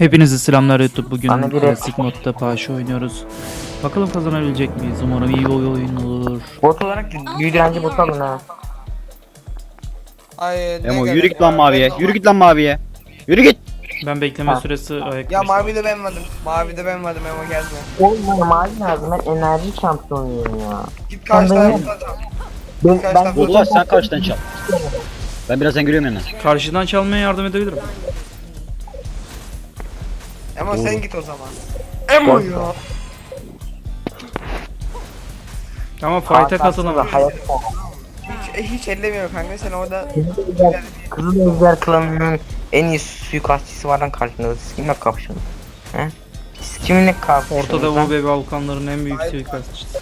Hepinize selamlar YouTube. Bugün Bana bir klasik modda Paşa oynuyoruz. Bakalım kazanabilecek miyiz? Umarım iyi bir oyun olur. Bot olarak büyü direnci bot alın ha. Ay, Emo yürü git lan maviye. Yürü git lan maviye. Yürü git. Ben bekleme Ha. süresi ayak Ya mavi de ben vardım. Mavi de ben vardım Emo gelme. Oğlum bana mavi lazım ben enerji şampiyonuyum ya. Git karşı Ben taraftan çal. Ben, Kaç ben tane Ulan sen karşıdan çal. Ben birazdan geliyorum yanına. Karşıdan çalmaya yardım edebilirim. Doğru. sen git o zaman. Emo ya. Ama fight'a katılın. Hayat Hiç, hiç ellemiyor kanka sen orada. Kızıl Ejder klanının en iyi suikastçısı var lan karşında. Siz kimle kapışıyorsunuz? He? Siz kiminle kapışıyorsunuz? Ortada lan? bu ve Balkanların en büyük suikastçısı.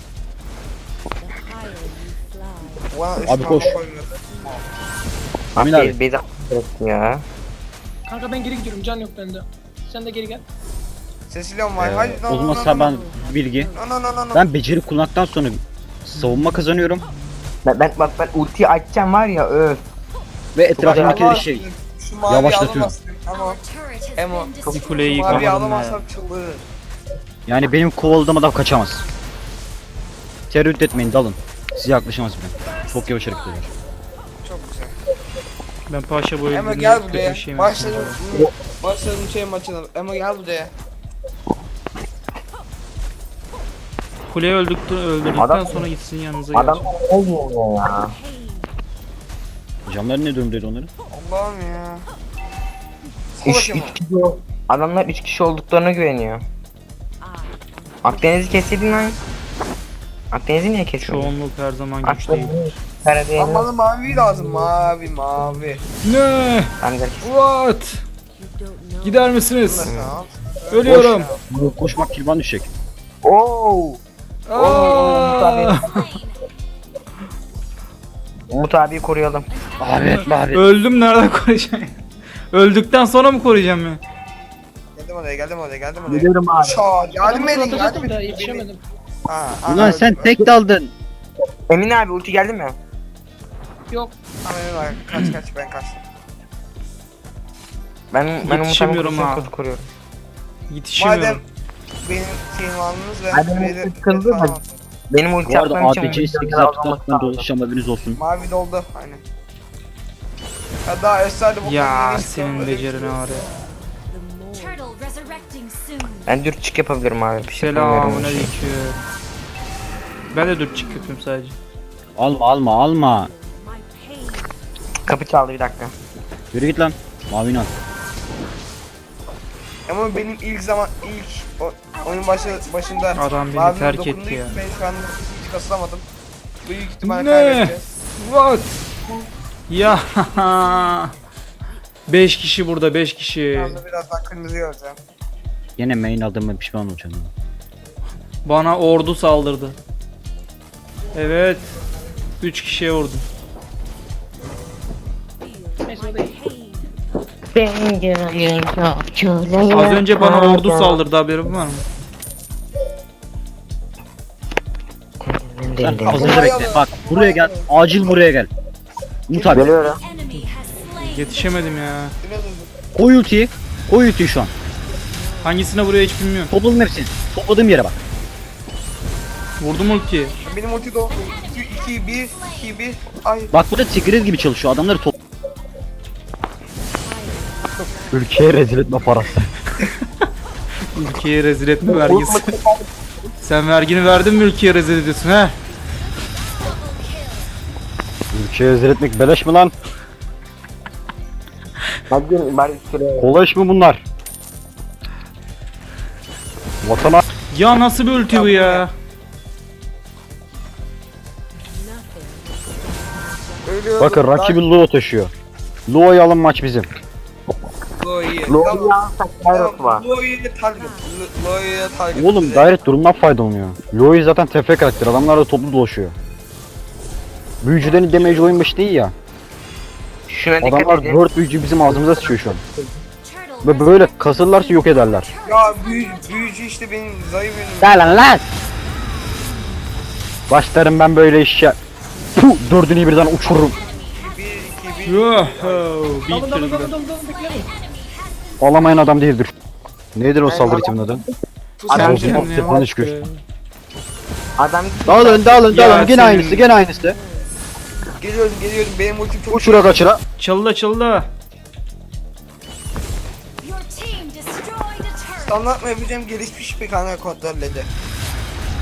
Abi koş. Amin abi. Beyza ya. Kanka ben geri gidiyorum can yok bende. Sen de geri gel. Cecilion var. Ee, Hayır. o zaman sen ben bilgi. No no no no no. Ben beceri kullandıktan sonra savunma kazanıyorum. Ben, ben bak ben ultiyi açacağım var ya öf. Ve Allah şey. aşkına, Şu mavi yavaşlatıyorum. alamazsın. Emo. Emo. Bu kuleyi Şu yıkamadım alamazsam ya. çıldırır. Yani benim kovaladığım adam kaçamaz. Tereddüt etmeyin dalın. Size yaklaşamaz bile. Çok yavaş hareket ediyor. Çok güzel. Ben Paşa bu Emo öldüğünde gel buraya. şey Başladım. Başladım şey maçına. Emo gel buraya. Kuleyi öldüktü, öldürdükten Adam- sonra gitsin yanınıza Adam gelecek. ne diyor ya? Camları ne durumdaydı onların? Allah'ım ya. Üç, Koş Emo. üç kişi, adamlar 3 kişi olduklarına güveniyor. Akdeniz'i keseydin lan. Akdeniz'i niye kesiyorsun? Çoğunluk her zaman güç değil. Akdeniz, Karadeniz'i Lan bana mavi lazım. Mavi mavi. Ne? de What? Gider misiniz? Ölüyorum. Bu koşmak kirvan düşecek. Oo! Aa! Umut abiyi koruyalım. Abi abi. Öldüm nereden koruyacağım? Öldükten sonra mı koruyacağım ya? Geldim oraya geldim oraya geldim oraya. Biliyorum abi. Şaa geldim edin da edin. yetişemedim. Ha, Ulan sen tek daldın. Emin abi ulti geldi mi? Yok. Abi, Kaç kaç ben kaçtım. Ben ben Umut Yetişemiyorum abiyi ha. koruyorum. koruyorum. Yetişemiyorum. Madem benim şeyimi aldınız ve Hadi beni Umut kıldı falan da- alın. Benim ulti Bu arada için ADC'yi 8 biraz hafta olması ben lazım. dolaşacağım haberiniz olsun. Mavi doldu aynen. Ya daha efsane bu Ya senin becerine var ya. Turtle resurrecting soon. Ben dürtçük yapabilirim abi. Bir şey yapamıyorum. aleyküm. Ben de dürtçük yapıyorum sadece. Alma alma alma. Kapı çaldı bir dakika. Yürü git lan. Mavini al. Ama benim ilk zaman ilk o, oyun başı, başında Adam beni mavi terk dokunduğu etti ya. Ben şu an hiç kasılamadım. Büyük ihtimalle Ne? kaybedeceğiz. What? Ya 5 kişi burada 5 kişi. Yalnız birazdan kırmızı göreceğim. Yine main aldığıma pişman olacağım. Bana ordu saldırdı. Evet. 3 kişiye vurdum. Neyse o değil. Az önce bana ordu saldırdı haberin var mı? Sen hazırda bekle. Bak buraya gel. Acil buraya gel. Umut abi. Geliyorum. Enemy has slain. Yetişemedim ya. Koy ultiyi. Koy ultiyi şu an. Hangisine buraya hiç bilmiyorum. Topladım hepsini. Topladığım yere bak. Vurdum ultiyi. Benim ulti doldu. 2 2 1 2 1 ay Bak burada Tigreal gibi çalışıyor. Adamları top... Ülkeye rezil etme parası. Ülkeye rezil etme vergisi. Sen vergini verdin mi ülkeye rezil ediyorsun he? Ülkeye rezil etmek beleş mi lan? Bari şuraya. Kolay iş mi bunlar? Vatana... Ya nasıl bir ulti bu ya? Bakın rakibi Luo taşıyor. Luo'yu alın maç bizim. Lobi'yi alsak Kairos var. Lo'yu target. Oğlum bize. gayret durumdan faydalanıyor. Luo'yu zaten TF karakter. Adamlar da toplu dolaşıyor. Büyücülerin damage oyun başı değil ya. Şuna dikkat Adamlar edin. 4 büyücü bizim ağzımıza sıçıyor şu an. Ve böyle kasırlarsa yok ederler. Ya büyü, büyücü işte benim zayıf benim. Gel lan lan! Başlarım ben böyle işe. Puh, dördünü birden uçururum. 1 2 1 Yoho, Dalın dalın bitirdiler. dalın dalın dalın beklemeyin. Alamayan adam değildir. Nedir o saldırı itimin adı? Adam Bozma, kim ya? tepene şükür. Adam dağılın Ya dağılın gene senin- aynısı gene aynısı. Geliyorum geliyorum benim ultim çok Uçura kaçıra. Çalıda çalıda. Your team destroyed a turret. Standart mı yapacağım gelişmiş bir kanal kontrolledi.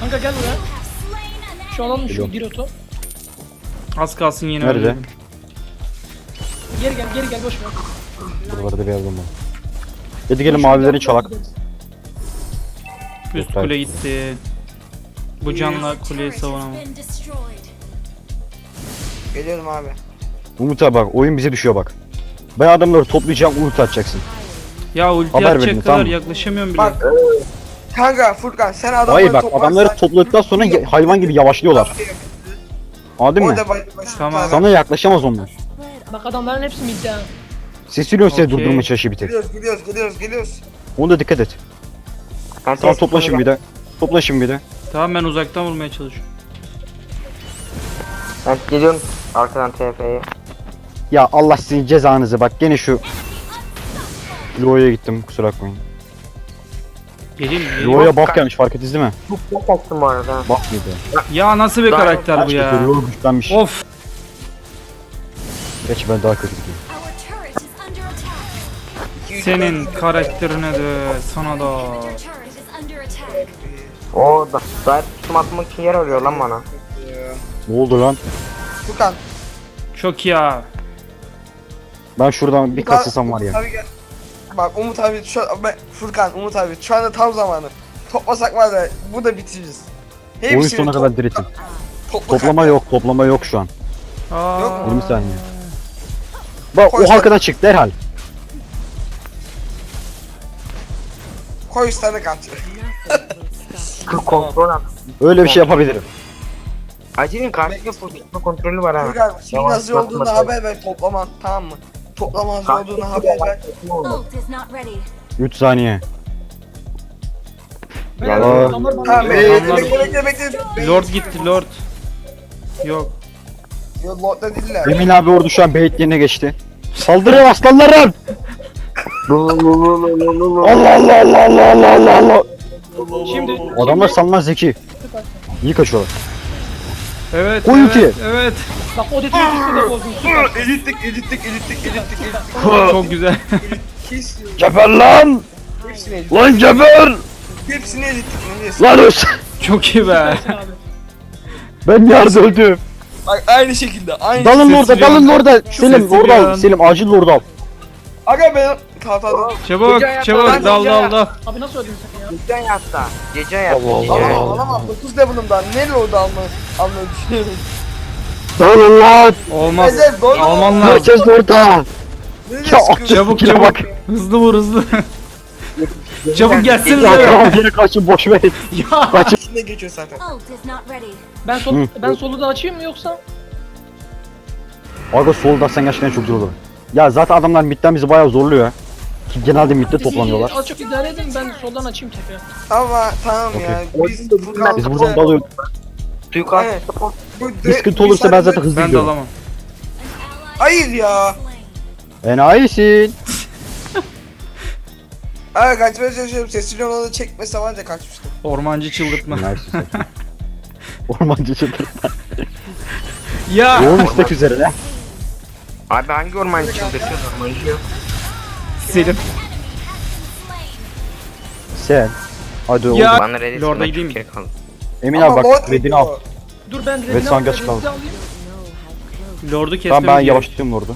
Kanka gel buraya. You have slain an Şu enemy. alalım şu Geliyorum. Giroto. Az kalsın yine Nerede? öldüm. Geri gel geri gel boş ver. Buralarda bir yerden var. Hadi gelin mavilerin çalak. Üst Yeter. kule gitti. Bu canla kuleyi savunamam. Geliyorum abi. Umut abi bak oyun bize düşüyor bak. Ben adamları toplayacağım umut atacaksın. Ya ulti Haber atacak verin, kadar tamam mı? yaklaşamıyorum bile. Bak. Kanka Furkan sen adamları Hayır bak toplarsan- adamları topladıktan sonra ya- hayvan gibi yavaşlıyorlar. Anladın mı? Orada baş, baş, Tamam. Sana yaklaşamaz onlar. Bak adamların hepsi midde ha. Sesiliyor seni Okey. durdurma çalışıyor bir tek. Geliyoruz geliyoruz geliyoruz geliyoruz. Ona da dikkat et. Tamam ses- topla şimdi bir de. Topla şimdi bir de. Tamam ben uzaktan vurmaya çalışıyorum. Ben geliyorum arkadan TF'ye. Ya Allah sizin cezanızı bak gene şu Lo'ya gittim kusura bakmayın. Geleyim mi? Geleyim. Lo'ya buff gelmiş fark ettiniz değil mi? Çok çok kaçtım bu arada. Buff mıydı? Ya nasıl bir Daha- karakter bu Kaç ya? Lo güçlenmiş. Of. Geç ben daha kötü gideyim. Senin karakterine de sana da. O da dair tutum atmak için yer arıyor lan bana. Ne oldu lan? Furkan. Çok iyi abi. Ben şuradan bir Furkan, kasılsam var ya. Abi gel. Bak Umut abi şu an, ben, Furkan Umut abi şu anda tam zamanı. Toplasak var ya bu da bitiririz. Oyun Hepsini sonuna top- kadar diretin. topla Toplama yok, toplama yok şu an. Aa, Yok mu? 20 saniye. Bak Koy o halkadan çık derhal. Koy üstlerine kaç. Kontrol at. Öyle bir şey yapabilirim. Acilin karşıda pozisyon kontrolü var ha. Furkan şeyin Yavaş hazır tabii. haber ver toplaman tamam mı? Toplama hazır olduğunda haber ver. Ult is not ready. 3 saniye. Bana Tamam bekle bekle bekle bekle. Lord gitti Lord. Yok. Yo Lord'da değiller. Emin abi ordu şu an baitliğine geçti. Saldırın aslanlarım! Allah Allah Allah Allah Allah Allah Allah! Şimdi Adamlar salman zeki. İyi kaçıyorlar. Evet. Koy evet, ultiyi. evet. bak o detroitisi de bozdun süper. Edittik edittik edittik edittik edittik. Çok güzel. Kes. Geber lan! Hepsini edittik. Lan geber! Hepsini edittik. ne diyorsun? Lan öz! Çok iyi be. Abi. Ben yerde öldüm. Bak aynı şekilde aynı. Dalın orada, dalın orada. Selim orada al. Selim acil orada al. Aga ben tamam tamam. Çabuk Gece çabuk yapalım, dal gece dal dal. Abi nasıl öldün sen ya? Gece hayatta. Gece hayatta. Allah Allah. hayatta. Alamam alamam 9 level'ımdan ne Lord'u alma almayı düşünüyorum. Dalın lan! Olmaz. Ezel Lord Alman lazım. Herkes orada. Ne Ya diyorsun? Çabuk çabuk. bak. Hızlı vur hızlı. çabuk gelsin Ya de. tamam geri kaçın boş ver. Ya. Kaçın. İçinde geçiyor zaten. Ult is not ready. Ben sol ben solu da açayım mı yoksa? Aga solda sen gerçekten çok güzel olur. Ya zaten adamlar midden bizi bayağı zorluyor ya. Ki genelde midde toplanıyorlar. Az çok idare edin ben soldan açayım tekrar. Ama tamam ya. Biz Biz buradan dalıyoruz. Suikast. Evet. Bu Bir sıkıntı olursa ben zaten hızlı Ben de gidiyorum. alamam. Hayır ya. Enayisin. Ay kaçmaya çalışıyorum. Sesli onu çekmese var ya kaçmıştım. Ormancı çıldırtma. Enayisin sen. Ormancı çıldırma. ya. Yoğun istek üzerine. Abi hangi ormancı çıldırtıyor ormancı yok. Selim. Sen. Hadi oğlum. Ya. Bana Lord'a gideyim mi? Emin Ama abi bak redini al. Dur ben alayım, kaldı. redini alayım. Lord'u kesmemiz Tamam ben yavaşlatıyorum orada.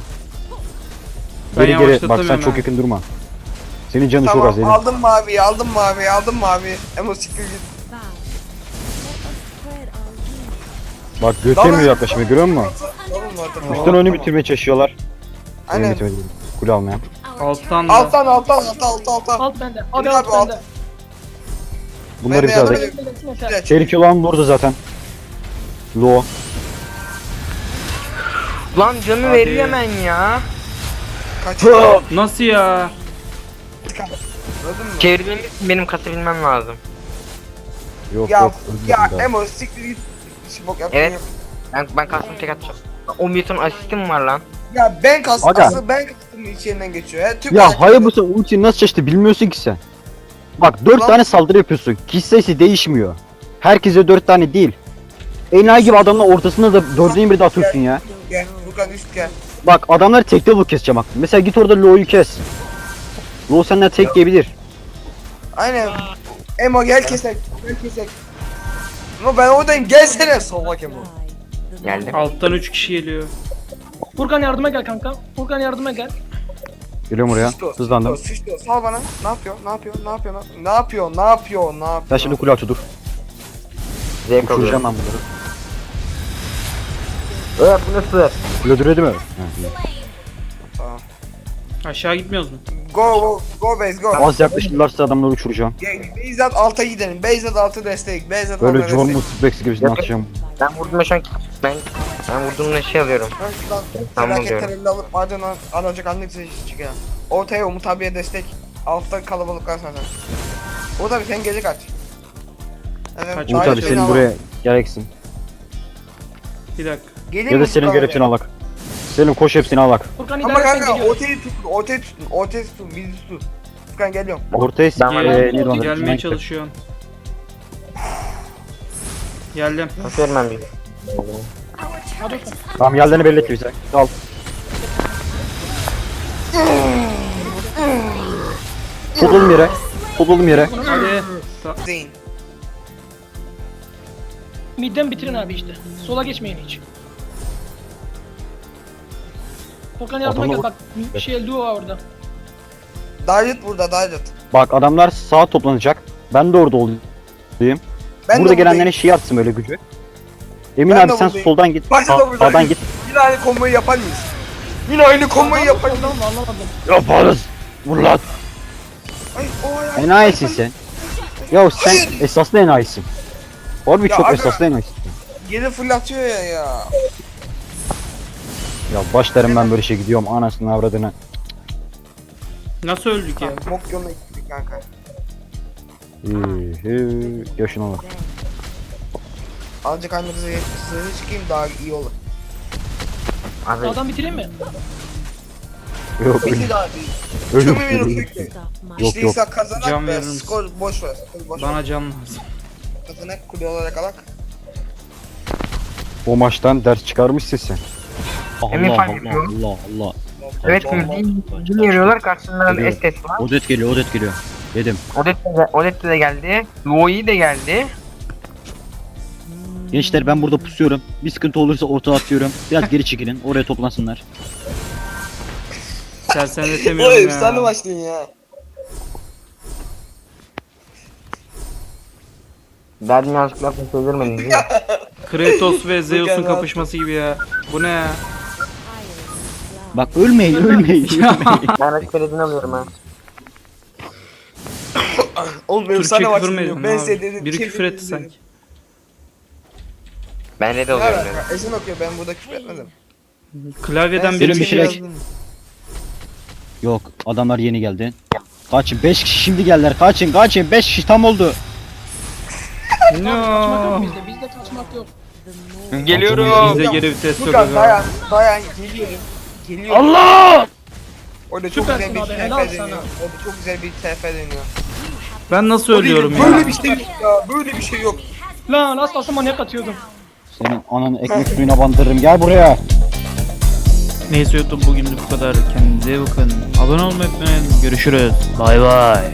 Ben Geri geri bak sen yavaşlatamıyorum çok ha. yakın durma. Senin canın çok Tamam az Elin. aldım mavi aldım mavi aldım mavi. Emo siktir git. Bak götürmüyor yaklaşımı görüyor musun? Oğlum orada. Üstten önü bitirmeye çalışıyorlar. Aynen. Kule almaya. Alttan da. Alttan alttan alttan alttan alttan. Alt bende. Abi, Abi alt alt. bende. Bunları Ben bir de aldık. olan burada zaten. Low. Lan canı Hadi. veriyor hemen ya. Kaçıyor. Nasıl ya? Anladın mı? Benim kasabilmem lazım. Yok Ya yok. ya. Emo siktir git. Spok yap. Evet. Ben ben kastım tek atacağım. O mutant asistim var lan. Ya ben kastım Aga. asıl ben kastım içinden geçiyor. Ya, Türk Ya hayır bu sen ultiyi nasıl çeşti bilmiyorsun ki sen. Bak 4 Lan- tane saldırı yapıyorsun. Kişi sayısı değişmiyor. Herkese 4 tane değil. Enayi gibi adamın ortasına da dördüncü bir de atıyorsun ya. Gel Furkan üst gel. Bak adamları tekte bu keseceğim bak. Mesela git orada Lo'yu kes. Lo senden tek yiyebilir. Aynen. Emo gel kesek. Gel kesek. Ama ben oradayım gelsene salak Emo. Geldim. Alttan 3 kişi geliyor. Furkan yardıma gel kanka. Furkan yardıma gel. Geliyorum oraya. Sıçtı o, Hızlandım. sıçtı o, sıçtı o. Sal bana. Ne yapıyor? Ne yapıyor? Ne yapıyor? Ne yapıyor? Ne yapıyor? Ne yapıyor? Sen şimdi kule açı dur. Zevk Uçuracağım alıyorum. ben bunları. Evet bu nasıl? Öldürüyor değil mi? Tamam. Aşağı gitmiyoruz mu? Go go go base go. Az yaklaşırlarsa adamları uçuracağım. Gel, Beyzat alta gidelim. Beyzat altı destek. Beyzat Böyle altı John destek. Mustafa gibisinden atacağım. Ben vurduğumda şu an ben ben vurduğumda şey alıyorum. Tamam felaket diyorum. terörle alıp ardından alacak anlık seçici çıkıyor. Ortaya Umut abiye destek. Altta kalabalıklar zaten. Umut abi sen gece kaç. Evet, Kaç- Umut daha abi senin buraya gereksin. Bir dakika. Geleyim Ya da senin abi? alak. Selim koş hepsini alak. Furkan Ama idare et ben kanka ortayı tutun, ortayı tutun, ortayı tutun, bizi tutun. Furkan geliyorum. Ortaya Ben- adı? Gelmeye çalışıyorsun. Geldim. Nasıl vermem bir? Tamam yerlerini belli et bize. Al. Tutalım yere. Tutalım yere. Hadi. Zeyn. Midden bitirin abi işte. Sola geçmeyin hiç. Furkan yardıma Adamı gel bak. Şey Luo var orada. Dalit burada, Dalit. Bak adamlar sağa toplanacak. Ben de orada olayım. Ben Burada de gelenlerin buradayım. şey atsın böyle gücü. Emin Ben abi de sen buradayım. soldan git. Ben de sağ- buradayım. sağdan git. Yine aynı komboyu yapar mıyız? Yine aynı komboyu yapar mıyız? Anlamadım anlamadım. Yaparız. Vur lan. Ay, o ay, ay. Enayisin sen. Ya sen Hayır. esaslı enayisin. Harbi Ya çok aga. esaslı enayisin. Geri fırlatıyor ya ya. Ya başlarım ben böyle şey gidiyorum anasını avradını. Nasıl öldük ya? Mok yoluna gittik kanka. Hıı, Yaşına bak. Azıcık kızı sığırı çıkayım daha iyi olur. Abi Sağdan bitireyim mi? Yok ölüm. daha iyi. Ölüm. Bir ölüm. my Yok, İşte yok. İsa Can be verir misin? skor boş ver. skor Boş ver. Bana can lazım. Kazanak kule olarak alak. O maçtan ders çıkarmışsın sen. Emin Allah Fan Allah. Allah Allah. evet bildiğin bildiğin yürüyorlar karşısında Geliyor. Estes var. Odet geliyor Odet geliyor. Dedim. Odette de, Odette de geldi. Loi de geldi. Gençler ben burada pusuyorum. Bir sıkıntı olursa orta atıyorum. Biraz geri çekilin. Oraya toplansınlar. Sersemletemiyorum Oy ya. efsane başladın ya. Derdin yanlışlıkla lafını söylemedim değil mi? Kratos ve Zeus'un Mükemmel. kapışması gibi ya. Bu ne ya? Bak ölmeyin ölmeyin. ölmeyin. Ben rakip eledini alıyorum ha. Oğlum Türkçe efsane küfür mü başladın. ediyorsun Ben abi? sevdiğim Biri şey küfür etti dedim. sanki. Ben red Ne alıyorum dedim. alaka? Ezan okuyor ben burada küfür etmedim. Klavyeden Ben bir şey şey- yazdı. Yok adamlar yeni geldi. Kaçın 5 kişi şimdi geldiler. Kaçın kaçın 5 kişi tam oldu. No. bizde. Bizde kaçmak yok. Geliyorum. Bizde geri vites yok. Dayan dayan geliyorum. Geliyorum. Allah! Orada çok Süpersin güzel bir TF dönüyor. Orada çok güzel bir TF dönüyor. Ben nasıl ölüyorum Böyle ya? bir şey yok ya. Böyle bir şey yok. Lan az kalsın manyak atıyordum. Senin ananı ekmek suyuna bandırırım. Gel buraya. Neyse YouTube bugünlük bu kadar. Kendinize iyi bakın. Abone olmayı unutmayın. Görüşürüz. Bay bay.